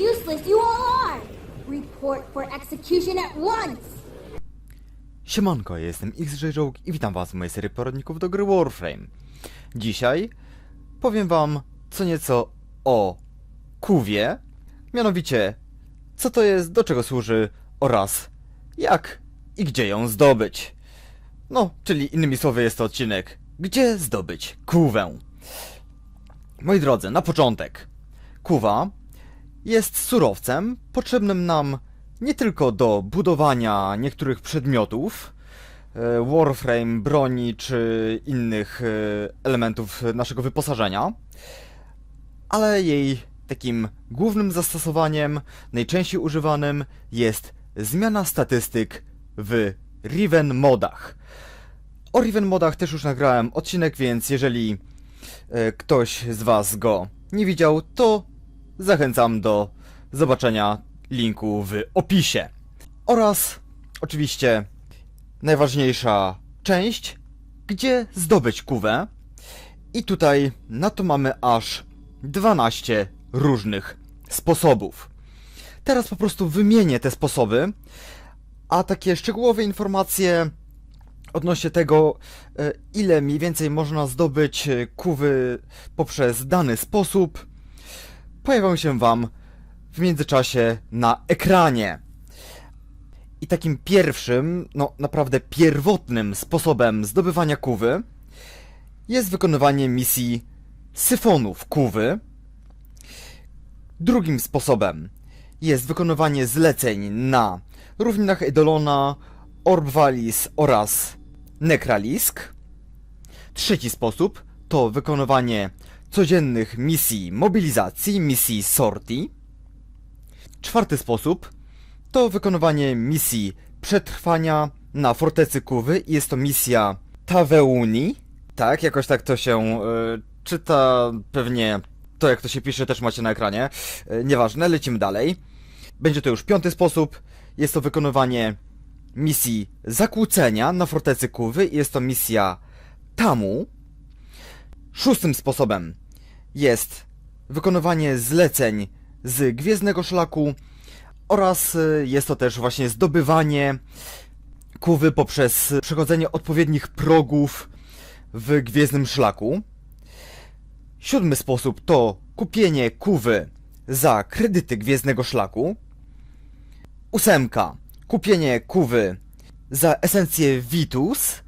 useless you all are! Report for execution at once! Siemanko, ja jestem XJ i witam was w mojej serii poradników do gry Warframe. Dzisiaj powiem wam co nieco o kuwie, mianowicie co to jest, do czego służy oraz jak i gdzie ją zdobyć. No, czyli innymi słowy jest to odcinek Gdzie zdobyć kuwę? Moi drodzy, na początek. Kuwa jest surowcem potrzebnym nam nie tylko do budowania niektórych przedmiotów, e, Warframe, broni czy innych e, elementów naszego wyposażenia, ale jej takim głównym zastosowaniem, najczęściej używanym jest zmiana statystyk w Riven modach. O Riven modach też już nagrałem odcinek, więc jeżeli e, ktoś z Was go nie widział, to zachęcam do zobaczenia linku w opisie. Oraz oczywiście najważniejsza część, gdzie zdobyć kuwę. I tutaj na to mamy aż 12 różnych sposobów. Teraz po prostu wymienię te sposoby, a takie szczegółowe informacje odnośnie tego, e, ile mniej więcej można zdobyć e, kuwy poprzez dany sposób, pojawią się Wam w międzyczasie na ekranie. I takim pierwszym, no naprawdę pierwotnym sposobem zdobywania kuwy jest wykonywanie misji syfonów kuwy. Drugim sposobem jest wykonywanie zleceń na równinach Eidolona, Orbwalis oraz Nekralisk. Trzeci sposób to wykonywanie codziennych misji mobilizacji, misji sortii. Czwarty sposób to wykonywanie misji przetrwania na fortecy Kuwy i jest to misja Taveuni. Tak, jakoś tak to się e, czyta, pewnie to jak to się pisze też macie na ekranie. E, nieważne, lecimy dalej. Będzie to już piąty sposób. Jest to wykonywanie misji zakłócenia na fortecy Kuwy i jest to misja Tamu. Szóstym sposobem jest wykonywanie zleceń z Gwiezdnego Szlaku oraz y, jest to też właśnie zdobywanie kuwy poprzez przechodzenie odpowiednich progów w Gwiezdnym Szlaku. Siódmy sposób to kupienie kuwy za kredyty Gwiezdnego Szlaku. Ósemka. Kupienie kuwy za esencję Vitus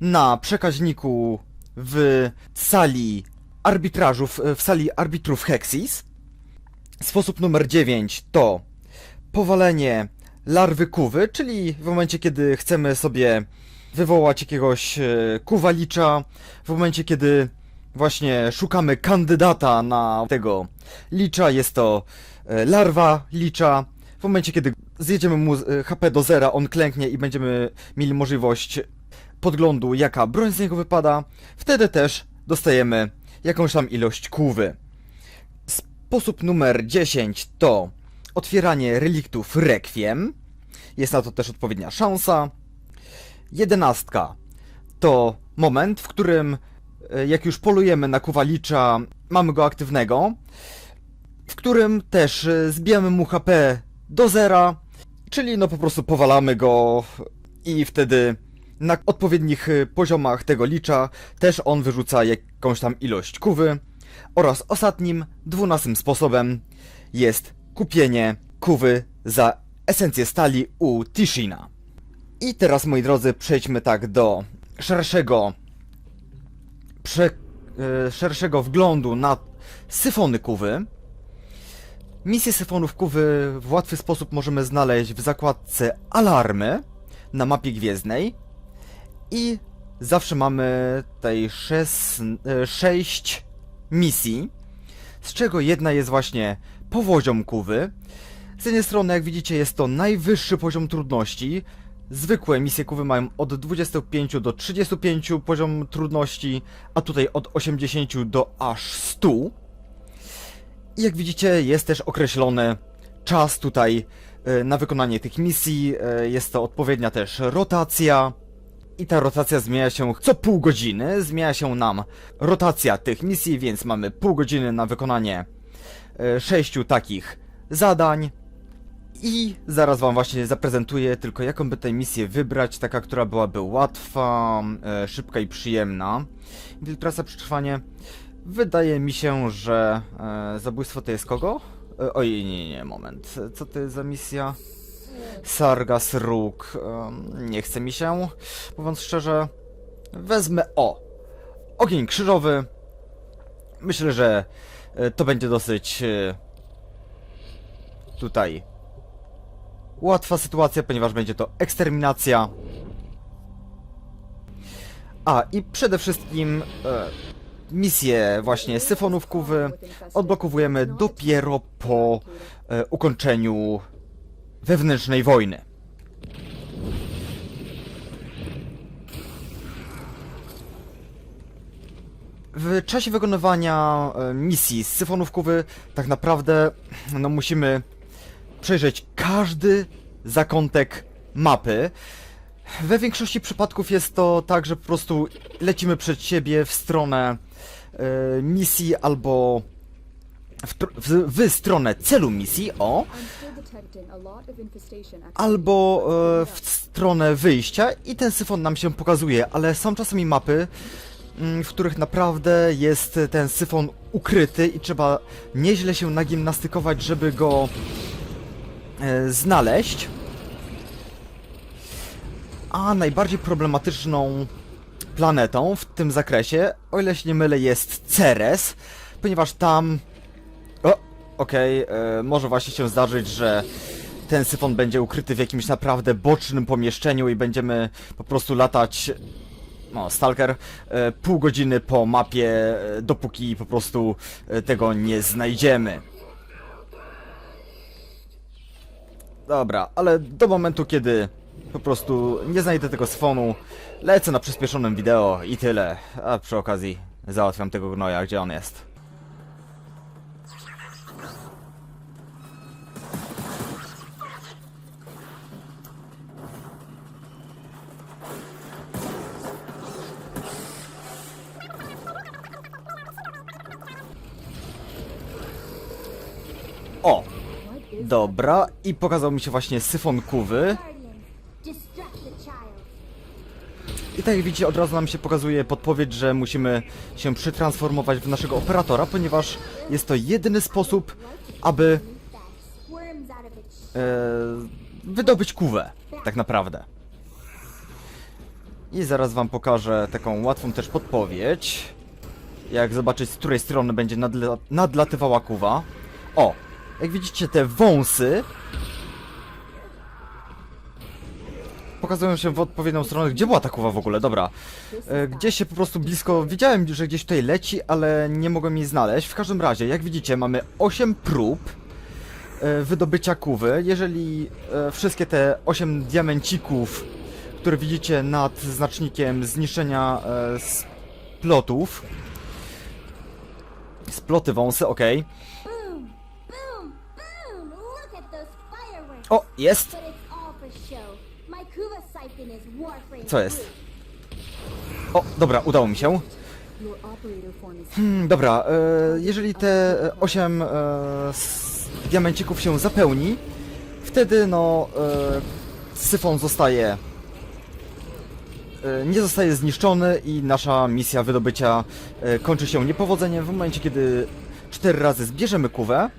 na przekaźniku w sali arbitrażów, w sali arbitrów Hexis. Sposób numer 9 to powalenie larwy kuwy, czyli w momencie, kiedy chcemy sobie wywołać jakiegoś e, kuwalicza, w momencie, kiedy właśnie szukamy kandydata na tego licza, jest to e, larwa licza. W momencie, kiedy zjedziemy mu e, HP do zera, on klęknie i będziemy mieli możliwość podglądu, jaka broń z niego wypada, wtedy też dostajemy jakąś tam ilość kuwy. Sposób numer 10 to otwieranie reliktów Requiem. Jest na to też odpowiednia szansa. Jedenastka to moment, w którym e, jak już polujemy na kuwalicza, mamy go aktywnego, w którym też e, zbijamy mu HP do zera, czyli no po prostu powalamy go i wtedy na odpowiednich e, poziomach tego licza też on wyrzuca jakąś tam ilość kuwy. Oraz ostatnim, dwunastym sposobem jest kupienie kuwy za esencję stali u Tishina. I teraz, moi drodzy, przejdźmy tak do szerszego prze, e, szerszego wglądu na syfony kuwy. Misję syfonów kuwy w łatwy sposób możemy znaleźć w zakładce Alarmy na mapie gwiezdnej. I zawsze mamy tutaj 6 misji, z czego jedna jest właśnie powoziom kuwy. Z jednej strony, jak widzicie, jest to najwyższy poziom trudności. Zwykłe misje kuwy mają od 25 do 35 poziom trudności, a tutaj od 80 do aż 100. I jak widzicie, jest też określony czas tutaj e, na wykonanie tych misji. E, Jest to odpowiednia też rotacja. I ta rotacja zmienia się co pół godziny. Zmienia się nam rotacja tych misji, więc mamy pół godziny na wykonanie e, sześciu takich zadań. I zaraz wam właśnie zaprezentuję tylko jaką by tę misję wybrać, taka, która byłaby łatwa, e, szybka i przyjemna. Infiltracja przetrwanie. Wydaje mi się, że e, zabójstwo to jest kogo? Oj, nie, nie, moment. Co to jest za misja? Sargas Róg. Nie chce mi się. Mówiąc szczerze, wezmę o. Ogień krzyżowy. Myślę, że e, to będzie dosyć e, tutaj łatwa sytuacja, ponieważ będzie to eksterminacja. A i przede wszystkim e, misję właśnie syfonówkowy odblokowujemy dopiero po e, ukończeniu wewnętrznej wojny. W czasie wykonywania e, misji syfonówkowy tak naprawdę no musimy przejrzeć każdy zakątek mapy. We większości przypadków jest to tak, że po prostu lecimy przed siebie w stronę e, misji albo w, w, w stronę celu misji, o, albo e, w stronę wyjścia i ten syfon nam się pokazuje, ale są czasami mapy, mm, w których naprawdę jest ten syfon ukryty i trzeba nieźle się nagimnastykować, żeby go e, znaleźć. A najbardziej problematyczną planetą w tym zakresie, o ile się nie mylę, jest Ceres, ponieważ tam... Okej, e, może właśnie się zdarzyć, że ten syfon będzie ukryty w jakimś naprawdę bocznym pomieszczeniu i będziemy po prostu latać no, Stalker, e, pół godziny po mapie, e, dopóki po prostu tego nie znajdziemy. Dobra, ale do momentu, kiedy po prostu nie znajdę tego sfonu, lecę na przyspieszonym wideo i tyle. A przy okazji załatwiam tego gnoja, gdzie on jest. O! Dobra, i pokazał mi się właśnie syfon kuwy. I tak jak widzicie, od razu nam się pokazuje podpowiedź, że musimy się przetransformować w naszego operatora, ponieważ jest to jedyny sposób, aby e, wydobyć kuwę, tak naprawdę. I zaraz wam pokażę taką łatwą też podpowiedź, jak zobaczyć z której strony będzie nadla nadlatywała kuwa. O, jak widzicie te wąsy pokazują się w odpowiednią stronę. Gdzie była ta kuwa w ogóle? Dobra. E, Gdzieś się po prostu blisko... Widziałem, że gdzieś tutaj leci, ale nie mogłem jej znaleźć. W każdym razie, jak widzicie, mamy 8 prób e, wydobycia kuwy. Jeżeli e, wszystkie te 8 diamencików, które widzicie nad znacznikiem zniszczenia splotów, sploty wąsy, okej. Is warframe. Co jest? O, dobra, udało mi się. Hmm, dobra, e, jeżeli te 8 e, diamencików się zapełni, wtedy no e, syfon zostaje e, nie zostaje zniszczony i nasza misja wydobycia e, kończy się niepowodzeniem w momencie, kiedy 4 razy zbierzemy kuwę.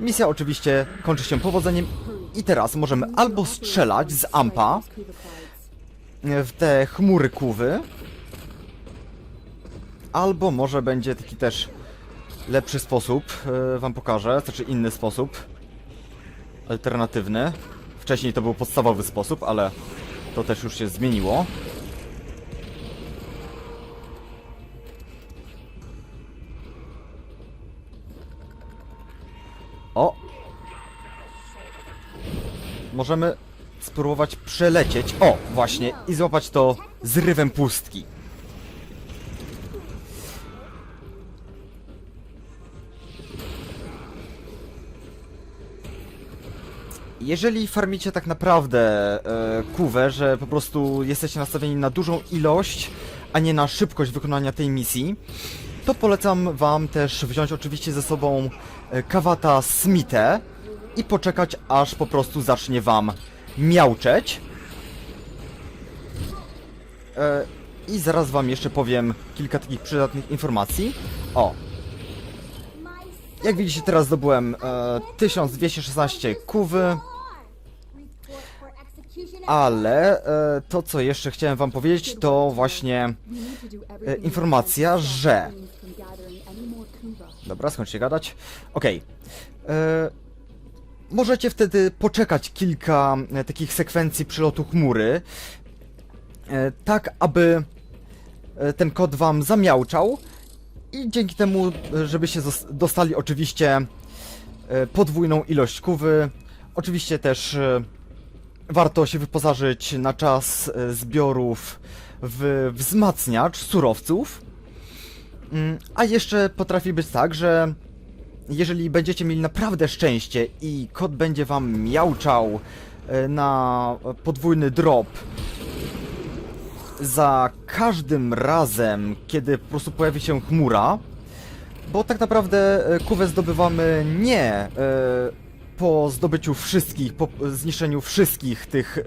Misja oczywiście kończy się powodzeniem i teraz możemy albo strzelać z ampa w te chmury kuwy, Albo może będzie taki też lepszy sposób, e, wam pokażę, znaczy inny sposób, alternatywny. Wcześniej to był podstawowy sposób, ale to też już się zmieniło. Możemy spróbować przelecieć, o, właśnie, i złapać to zrywem pustki. Jeżeli farmicie tak naprawdę e, kuwę, że po prostu jesteście nastawieni na dużą ilość, a nie na szybkość wykonania tej misji, to polecam wam też wziąć oczywiście ze sobą e, kawata Smithe, i poczekać, aż po prostu zacznie wam miauczeć. E, I zaraz wam jeszcze powiem kilka takich przydatnych informacji. O, jak widzicie teraz zdobyłem e, 1216 kuwy, ale e, to co jeszcze chciałem wam powiedzieć to właśnie e, informacja, że... Dobra, skończcie gadać. Okej. E, Możecie wtedy poczekać kilka e, takich sekwencji przylotu chmury, e, tak aby e, ten kod wam zamiałczał i dzięki temu, żebyście dostali oczywiście podwójną ilość kuwy. Oczywiście też warto się wyposażyć na czas zbiorów w wzmacniacz surowców. Mm, A jeszcze potrafi być tak, że jeżeli będziecie mieli naprawdę szczęście i kod będzie wam miauczał e, na podwójny drop za każdym razem, kiedy po prostu pojawi się chmura, bo tak naprawdę e, kuwę zdobywamy nie e, po zdobyciu wszystkich, po zniszczeniu wszystkich tych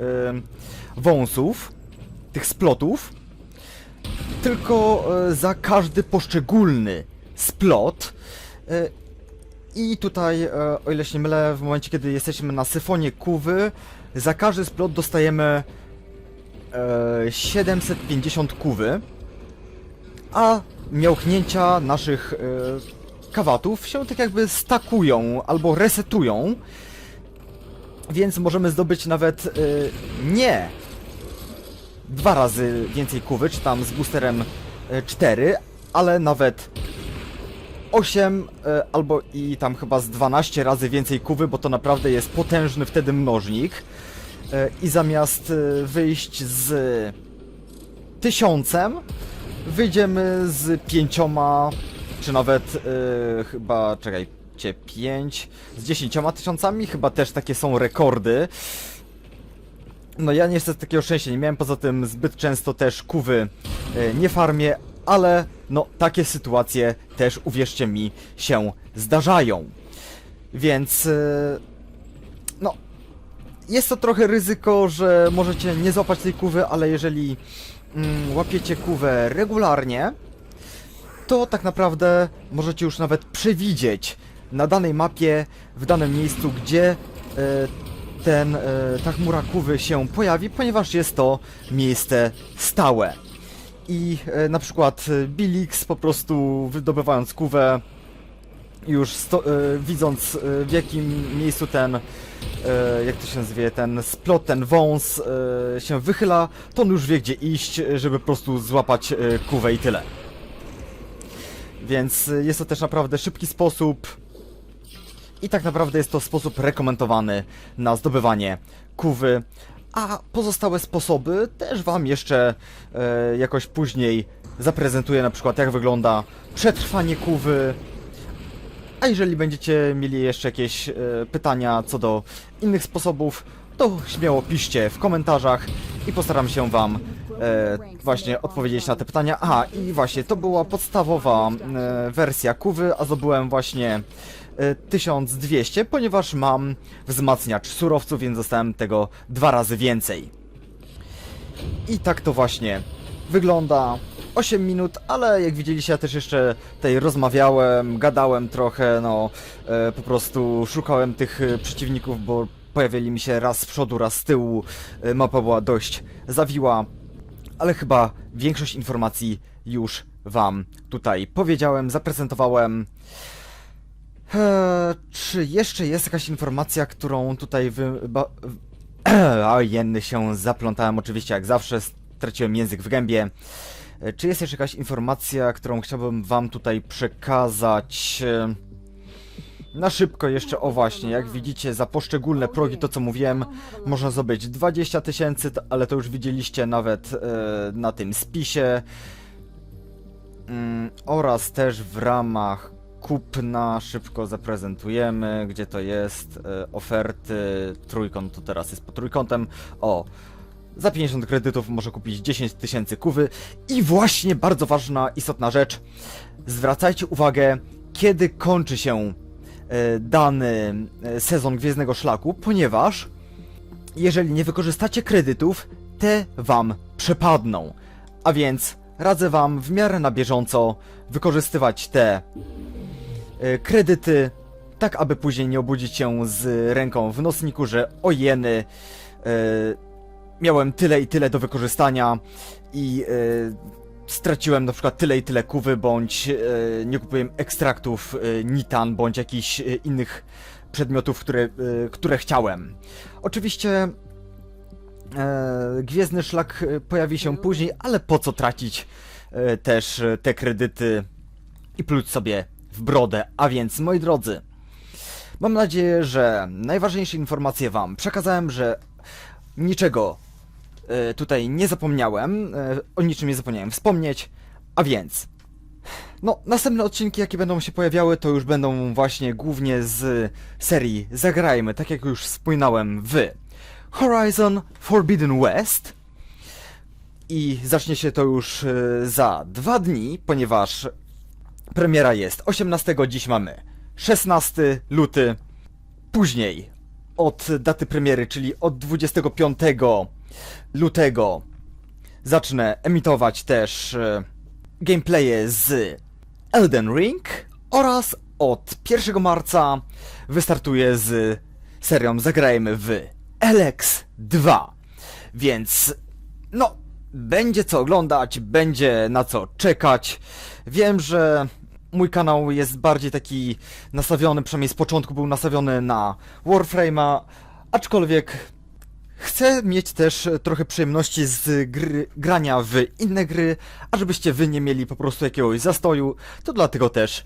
wąsów, tych splotów, tylko za każdy poszczególny splot. E, I tutaj, e, o ile się nie mylę, w momencie kiedy jesteśmy na syfonie kuwy, za każdy splot dostajemy e, 750 kuwy, a miałchnięcia naszych e, kawatów się tak jakby stakują albo resetują, więc możemy zdobyć nawet e, nie dwa razy więcej kuwy, czy tam z boosterem e, 4, ale nawet 8 e, albo i tam chyba z 12 razy więcej kuwy, bo to naprawdę jest potężny wtedy mnożnik. E, I zamiast e, wyjść z tysiącem, wyjdziemy z pięcioma, czy nawet chyba, czekajcie, pięć, z dziesięcioma tysiącami, chyba też takie są rekordy. No ja niestety takiego szczęścia nie miałem, poza tym zbyt często też kuwy nie farmię, ale no takie sytuacje też, uwierzcie mi, się zdarzają. Więc e, no jest to trochę ryzyko, że możecie nie złapać tej kuwy, ale jeżeli mm, łapiecie kuwę regularnie, to tak naprawdę możecie już nawet przewidzieć na danej mapie, w danym miejscu, gdzie e, ten, e, ta chmura kuwy się pojawi, ponieważ jest to miejsce stałe. I e, na przykład e, Bilix po prostu wydobywając kuwę, już sto, e, widząc w jakim miejscu ten, jak to się zwie, ten splot, ten wąs się wychyla, to on już wie gdzie iść, żeby po prostu złapać kuwę i tyle. Więc jest to też naprawdę szybki sposób i tak naprawdę jest to sposób rekomendowany na zdobywanie kuwy, a pozostałe sposoby też Wam jeszcze e, jakoś później zaprezentuję, na przykład jak wygląda przetrwanie kuwy. A jeżeli będziecie mieli jeszcze jakieś e, pytania co do innych sposobów, to śmiało piszcie w komentarzach i postaram się Wam e, właśnie odpowiedzieć na te pytania. Aha, i właśnie, to była podstawowa e, wersja kuwy, a zdobyłem właśnie 1200, ponieważ mam wzmacniacz surowców, więc dostałem tego dwa razy więcej. I tak to właśnie wygląda. 8 minut, ale jak widzieliście, ja też jeszcze tutaj rozmawiałem, gadałem trochę, no e, po prostu szukałem tych e, przeciwników, bo pojawili mi się raz z przodu, raz z tyłu. E, mapa była dość zawiła, ale chyba większość informacji już Wam tutaj powiedziałem, zaprezentowałem. Eee, czy jeszcze jest jakaś informacja, którą tutaj wy... Ba... Jenny się zaplątałem oczywiście jak zawsze, straciłem język w gębie. E, Czy jest jeszcze jakaś informacja, którą chciałbym wam tutaj przekazać? E, Na szybko jeszcze, o właśnie, jak widzicie, za poszczególne progi, to co mówiłem, można zdobyć 20 tysięcy, ale to już widzieliście nawet na tym spisie. Mm, oraz też w ramach kupna szybko zaprezentujemy, gdzie to jest, e, oferty, trójkąt to teraz jest po trójkątem, o, za 50 kredytów może kupić 10 tysięcy kuwy. I właśnie bardzo ważna, istotna rzecz, zwracajcie uwagę, kiedy kończy się e, dany e, sezon Gwiezdnego Szlaku, ponieważ jeżeli nie wykorzystacie kredytów, te wam przepadną. A więc radzę wam w miarę na bieżąco wykorzystywać te kredyty, tak aby później nie obudzić się z ręką w nocniku, że o jeny, e, miałem tyle i tyle do wykorzystania i e, straciłem na przykład tyle i tyle kuwy, bądź e, nie kupiłem ekstraktów e, nitan, bądź jakichś e, innych przedmiotów, które, e, które chciałem. Oczywiście e, Gwiezdny Szlak e, pojawi się później, ale po co tracić e, też e, te kredyty i pluć sobie w brodę. A więc, moi drodzy, mam nadzieję, że najważniejsze informacje wam przekazałem, że niczego e, tutaj nie zapomniałem, e, o niczym nie zapomniałem wspomnieć, a więc... No, następne odcinki, jakie będą się pojawiały, to już będą właśnie głównie z serii Zagrajmy, tak jak już wspominałem w Horizon Forbidden West. I zacznie się to już e, za dwa dni, ponieważ premiera jest 18, dziś mamy 16 luty. Później od daty premiery, czyli od 25 lutego zacznę emitować też e, gameplaye z Elden Ring oraz od 1 marca wystartuję z serią Zagrajmy w Elex 2. Więc no, będzie co oglądać, będzie na co czekać. Wiem, że mój kanał jest bardziej taki nastawiony, przynajmniej z początku był nastawiony na Warframe'a, aczkolwiek chcę mieć też trochę przyjemności z gry, grania w inne gry, a żebyście wy nie mieli po prostu jakiegoś zastoju, to dlatego też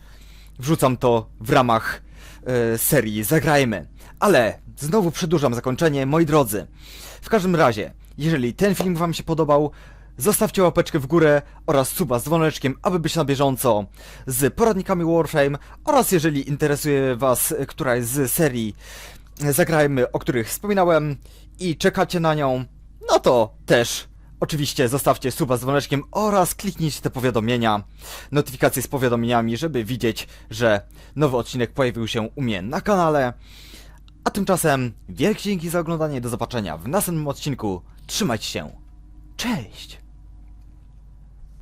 wrzucam to w ramach e, serii Zagrajmy. Ale znowu przedłużam zakończenie, moi drodzy. W każdym razie, jeżeli ten film wam się podobał, zostawcie łapeczkę w górę oraz suba z dzwoneczkiem, aby być na bieżąco z poradnikami Warframe oraz jeżeli interesuje was któraś z serii Zagrajmy, o których wspominałem i czekacie na nią, no to też oczywiście zostawcie suba z dzwoneczkiem oraz kliknijcie te powiadomienia, notyfikacje z powiadomieniami, żeby widzieć, że nowy odcinek pojawił się u mnie na kanale. A tymczasem wielkie dzięki za oglądanie, do zobaczenia w następnym odcinku. Trzymajcie się. Cześć!